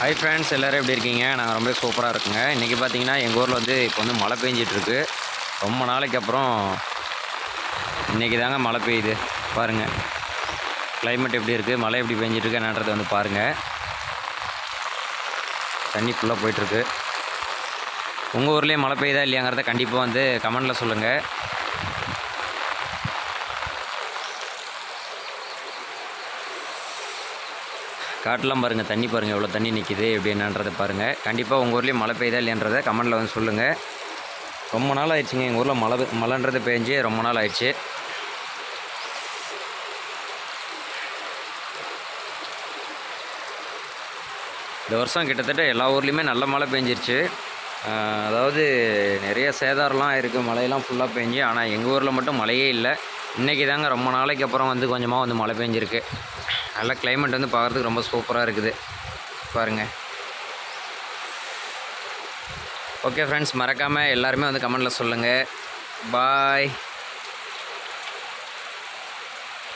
Hi friends எல்லோரும் எப்படி இருக்கீங்க? நாங்கள் ரொம்ப சூப்பராக இருக்குங்க. இன்றைக்கி பார்த்தீங்கன்னா எங்கள் ஊரில் வந்து இப்போ வந்து மழை பெஞ்சிட்ருக்கு. ரொம்ப நாளைக்கு அப்புறம் இன்றைக்கி தாங்க மழை பெய்யுது. பாருங்கள் கிளைமேட் எப்படி இருக்குது மழை எப்படி பெஞ்சிட்ருக்கு? என்னன்றதை வந்து பாருங்கள் தண்ணி ஃபுல்லாக போயிட்டுருக்கு உங்கள் ஊர்லேயே மழை பெய்யுதா இல்லையாங்கிறத கண்டிப்பாக வந்து கமெண்டில் சொல்லுங்கள் காட்டெலாம் பாருங்கள் தண்ணி பாருங்கள் எவ்வளோ தண்ணி நிற்கிது எப்படி என்னன்றதை பாருங்கள் கண்டிப்பாக உங்கள் ஊர்லேயும் மழை பெய்தா இல்லைன்றதை கமெண்டில் வந்து சொல்லுங்கள் ரொம்ப நாள் ஆயிடுச்சுங்க எங்கள் ஊரில் மழை மழைன்றது பெஞ்சு ரொம்ப நாள் ஆயிடுச்சு. இந்த வருஷம் கிட்டத்தட்ட எல்லா ஊர்லேயுமே நல்ல மழை பெஞ்சிருச்சு. அதாவது நிறைய சேதாரம்லாம் இருக்குது மழையெல்லாம் ஃபுல்லாக பெஞ்சு ஆனால் எங்கள் ஊரில் மட்டும் மழையே இல்லை. இன்றைக்கி தாங்க ரொம்ப நாளைக்கு அப்புறம் வந்து கொஞ்சமாக வந்து மழை பெஞ்சிருக்கு. நல்லா கிளைமேட் வந்து பார்க்குறதுக்கு ரொம்ப சூப்பராக இருக்குது. பாருங்கள் ஓகே ஃப்ரெண்ட்ஸ் மறக்காமல் எல்லாருமே வந்து கமெண்டில் சொல்லுங்கள் பாய்